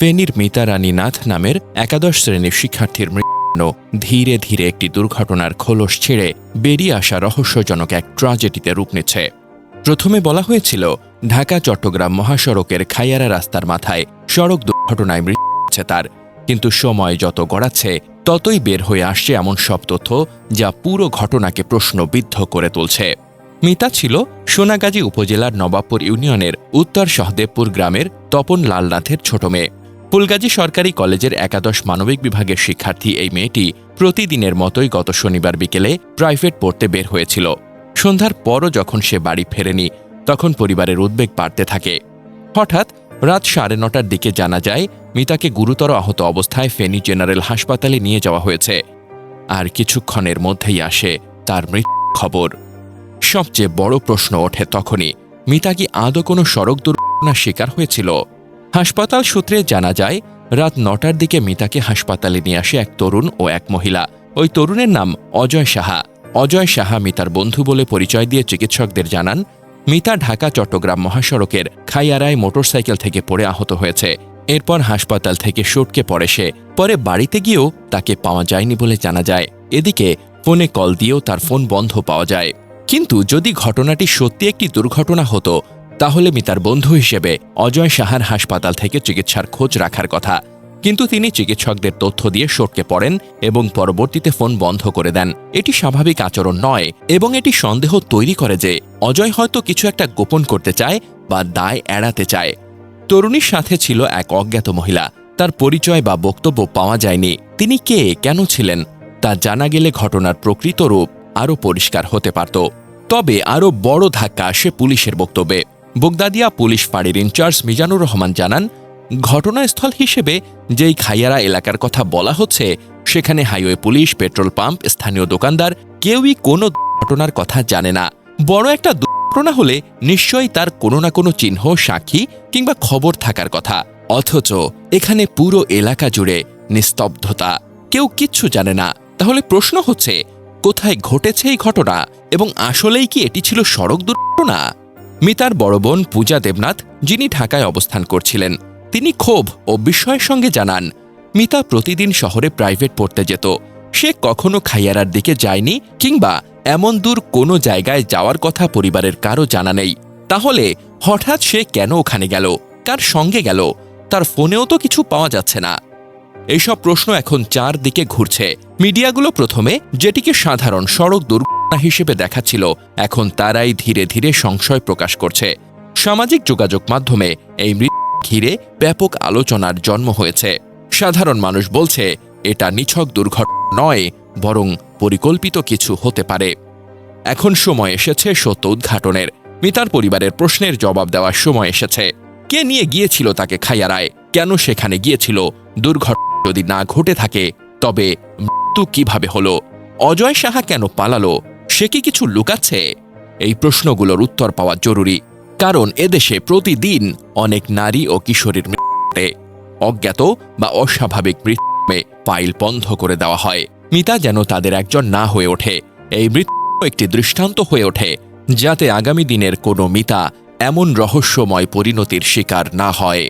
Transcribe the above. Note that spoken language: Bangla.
ফেনীর মিতা রানী নাথ নামের একাদশ শ্রেণির শিক্ষার্থীর মৃত্যু। ধীরে ধীরে একটি দুর্ঘটনার খোলস ছেড়ে বেরিয়ে আসা রহস্যজনক এক ট্রাজেডিতে রূপ নিচ্ছে। প্রথমে বলা হয়েছিল, ঢাকা, চট্টগ্রাম মহাসড়কের খাইয়ারা রাস্তার মাথায় সড়ক দুর্ঘটনায় মৃত্যু হচ্ছে তার। কিন্তু সময় যত গড়াচ্ছে, ততই বের হয়ে আসছে এমন সব তথ্য যা পুরো ঘটনাকে প্রশ্নবিদ্ধ করে তুলছে। মিতা ছিল সোনাগাজী উপজেলার নবাবপুর ইউনিয়নের উত্তর সহদেবপুর গ্রামের তপন লালনাথের ছোট মেয়ে। ফুলগাজী সরকারি কলেজের একাদশ মানবিক বিভাগের শিক্ষার্থী এই মেয়েটি প্রতিদিনের মতোই গত শনিবার বিকেলে প্রাইভেট পড়তে বের হয়েছিল। সন্ধ্যার পরও যখন সে বাড়ি ফেরেনি, তখন পরিবারের উদ্বেগ বাড়তে থাকে। হঠাৎ রাত সাড়ে নটার দিকে জানা যায়, মিতাকে গুরুতর আহত অবস্থায় ফেনী জেনারেল হাসপাতালে নিয়ে যাওয়া হয়েছে। আর কিছুক্ষণের মধ্যেই আসে তার মৃত্যু খবর। সবচেয়ে বড় প্রশ্ন ওঠে তখনই, মিতা কি আদৌ কোনো সড়ক দুর্ঘটনার শিকার হয়েছিল? হাসপাতাল সূত্রে জানা যায়, রাত নটার দিকে মিতাকে হাসপাতালে নিয়ে আসে এক তরুণ ও এক মহিলা। ওই তরুণের নাম অজয় সাহা। অজয় সাহা মিতার বন্ধু বলে পরিচয় দিয়ে চিকিৎসকদের জানান, মিতা ঢাকা, চট্টগ্রাম মহাসড়কের খাইয়ারায় মোটরসাইকেল থেকে পড়ে আহত হয়েছে। এরপর হাসপাতাল থেকে সটকে পড়ে সে। পরে বাড়িতে গিয়েও তাকে পাওয়া যায়নি বলে জানা যায়। এদিকে ফোনে কল দিয়েও তার ফোন বন্ধ পাওয়া যায়। কিন্তু যদি ঘটনাটি সত্যি একটি দুর্ঘটনা হতো তাহলে মিতার বন্ধু হিসেবে অজয় সাহার হাসপাতাল থেকে চিকিৎসার খোঁজ রাখার কথা। কিন্তু তিনি চিকিৎসকদের তথ্য দিয়ে সটকে পড়েন এবং পরবর্তীতে ফোন বন্ধ করে দেন। এটি স্বাভাবিক আচরণ নয় এবং এটি সন্দেহ তৈরি করে যে অজয় হয়তো কিছু একটা গোপন করতে চায় বা দায় এড়াতে চায়। তরুণীর সাথে ছিল এক অজ্ঞাত মহিলা। তার পরিচয় বা বক্তব্য পাওয়া যায়নি। তিনি কে? কেন ছিলেন? তা জানা গেলে ঘটনার প্রকৃত রূপ আরও পরিষ্কার হতে পারত। তবে আরও বড় ধাক্কা আসে পুলিশের বক্তব্যে। বোগদাদিয়া পুলিশ ফাঁড়ির ইনচার্জ মিজানুর রহমান জানান, ঘটনাস্থল হিসেবে যেই খাইয়ারা এলাকার কথা বলা হচ্ছে, সেখানে হাইওয়ে পুলিশ, পেট্রোল পাম্প, স্থানীয় দোকানদার কেউই কোনো ঘটনার কথা জানে না। বড় একটা দুর্ঘটনা হলে নিশ্চয়ই তার কোনো না কোনো চিহ্ন, সাক্ষী কিংবা খবর থাকার কথা। অথচ এখানে পুরো এলাকা জুড়ে নিস্তব্ধতা। কেউ কিচ্ছু জানে না। তাহলে প্রশ্ন হচ্ছে, কোথায় ঘটেছে এই ঘটনা এবং আসলেই কি এটি ছিল সড়ক দুর্ঘটনা? মিতার বড় বোন পূজা দেবনাথ, যিনি ঢাকায় অবস্থান করছিলেন। তিনি ক্ষোভ ও বিস্ময়ের সঙ্গে জানান মিতা প্রতিদিন শহরে প্রাইভেট পড়তে যেত। সে কখনো খাইয়ারার দিকে যায়নি কিংবা এমন দূর কোনো জায়গায় যাওয়ার কথা পরিবারের কারও জানা নেই। তাহলে হঠাৎ সে কেন ওখানে গেল? কার সঙ্গে গেল? তার ফোনেও তো কিছু পাওয়া যাচ্ছে না। এইসব প্রশ্ন এখন চারদিকে ঘুরছে। মিডিয়াগুলো প্রথমে, যেটিকে সাধারণ সড়ক দুর্ঘটনা হিসেবে দেখাচ্ছিল, এখন তারাই ধীরে ধীরে সংশয় প্রকাশ করছে। সামাজিক যোগাযোগ মাধ্যমে এই মৃত্যু ঘিরে ব্যাপক আলোচনার জন্ম হয়েছে। সাধারণ মানুষ বলছে, এটা নিছক দুর্ঘটনা নয়, বরং পরিকল্পিত কিছু হতে পারে। এখন সময় এসেছে সত্য উদ্ঘাটনের। মিতার পরিবারের প্রশ্নের জবাব দেওয়ার সময় এসেছে। কে নিয়ে গিয়েছিল তাকে খাইয়ারায় কেন সেখানে গিয়েছিল? দুর্ঘটনা যদি না ঘটে থাকে, তবে মৃত্যু কীভাবে হলো? অজয় সাহা কেন পালালো? সে কি কিছু লুকাচ্ছে? এই প্রশ্নগুলোর উত্তর পাওয়া জরুরি, কারণ এদেশে প্রতিদিন অনেক নারী ও কিশোরীর মৃত্যু অজ্ঞাত বা অস্বাভাবিক মৃত্যুমে ফাইল বন্ধ করে দেওয়া হয়। মিতা যেন তাদের একজন না হয়ে ওঠে। এই মৃত্যু একটি দৃষ্টান্ত হয়ে ওঠে, যাতে আগামী দিনের কোনো মিতা এমন রহস্যময় পরিণতির শিকার না হয়।